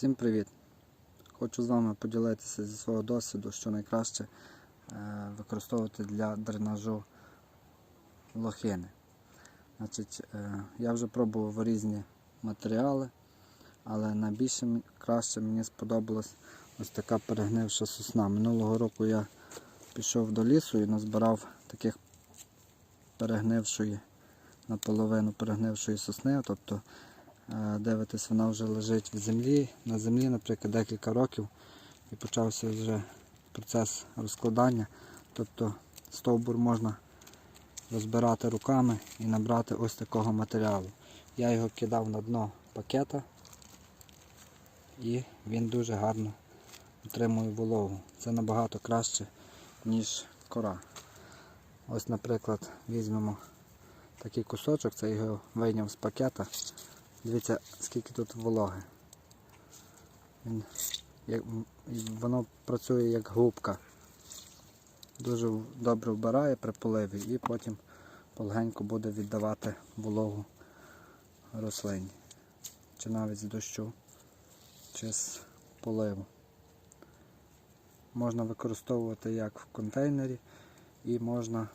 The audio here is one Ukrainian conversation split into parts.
Всім привіт! Хочу з вами поділитися зі свого досвіду, що найкраще е, використовувати для дренажу лохини. Значить, е, я вже пробував різні матеріали, але найбільше краще мені сподобалась ось така перегнивша сосна. Минулого року я пішов до лісу і назбирав таких перегнившої, наполовину перегнившої сосни, тобто Дивитесь, вона вже лежить в землі, на землі, наприклад, декілька років і почався вже процес розкладання. Тобто стовбур можна розбирати руками і набрати ось такого матеріалу. Я його кидав на дно пакета і він дуже гарно утримує вологу. Це набагато краще, ніж кора. Ось, наприклад, візьмемо такий кусочок, це його вийняв з пакета. Дивіться, скільки тут вологи. Він, як, воно працює як губка. Дуже добре вбирає при поливі і потім полегенько буде віддавати вологу рослині. Чи навіть з дощу, чи з поливу. Можна використовувати як в контейнері і можна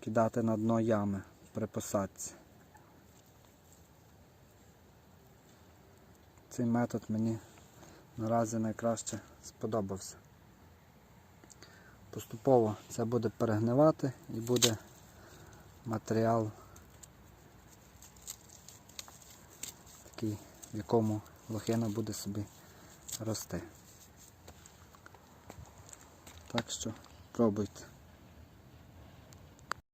кидати на дно ями при посадці. Цей метод мені наразі найкраще сподобався. Поступово це буде перегнивати і буде матеріал такий, в якому лохина буде собі рости. Так що пробуйте.